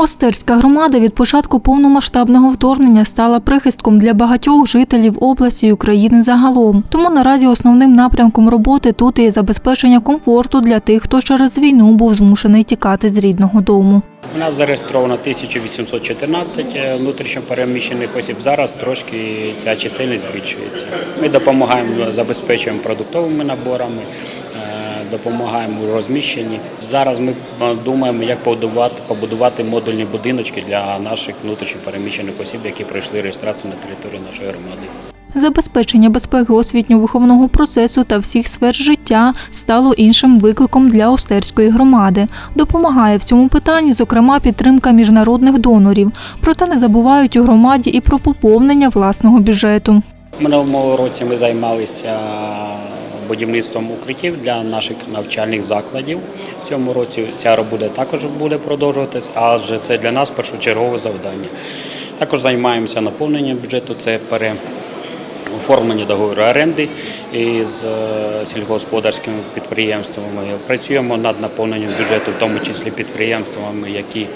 Остерська громада від початку повномасштабного вторгнення стала прихистком для багатьох жителів області і України загалом. Тому наразі основним напрямком роботи тут є забезпечення комфорту для тих, хто через війну був змушений тікати з рідного дому. У нас зареєстровано 1814 е, внутрішньопереміщених осіб. Зараз трошки ця чисельність збільшується. Ми допомагаємо, забезпечуємо продуктовими наборами, допомагаємо у розміщенні. Зараз ми думаємо, як побудувати, побудувати модульні будиночки для наших внутрішньопереміщених осіб, які пройшли реєстрацію на території нашої громади. Забезпечення безпеки освітньо-виховного процесу та всіх сфер життя стало іншим викликом для Остерської громади. Допомагає в цьому питанні, зокрема, підтримка міжнародних донорів. Проте не забувають у громаді і про поповнення власного бюджету. Минулому році ми займалися будівництвом укриттів для наших навчальних закладів. В цьому році ця робота також буде продовжуватись, адже це для нас першочергове завдання. Також займаємося наповненням бюджету. Це пере оформлення договору оренди із е, сільськогосподарськими підприємствами. Працюємо над наповненням бюджету, в тому числі підприємствами, які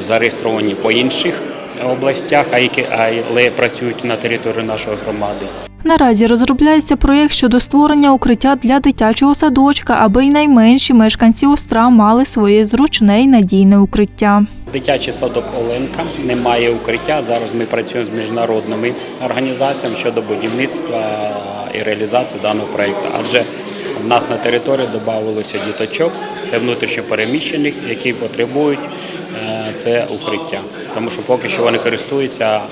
зареєстровані по інших областях, а але працюють на території нашої громади. Наразі розробляється проєкт щодо створення укриття для дитячого садочка, аби й найменші мешканці Остра мали своє зручне й надійне укриття. Дитячий садок Оленка немає укриття. Зараз ми працюємо з міжнародними організаціями щодо будівництва і реалізації даного проєкту. Адже в нас на території додавалося діточок, це внутрішньо переміщених, які потребують е, це укриття. Тому що поки що вони користуються е,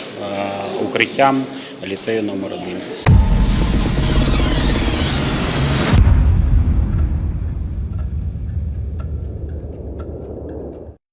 укриттям ліцею номер 1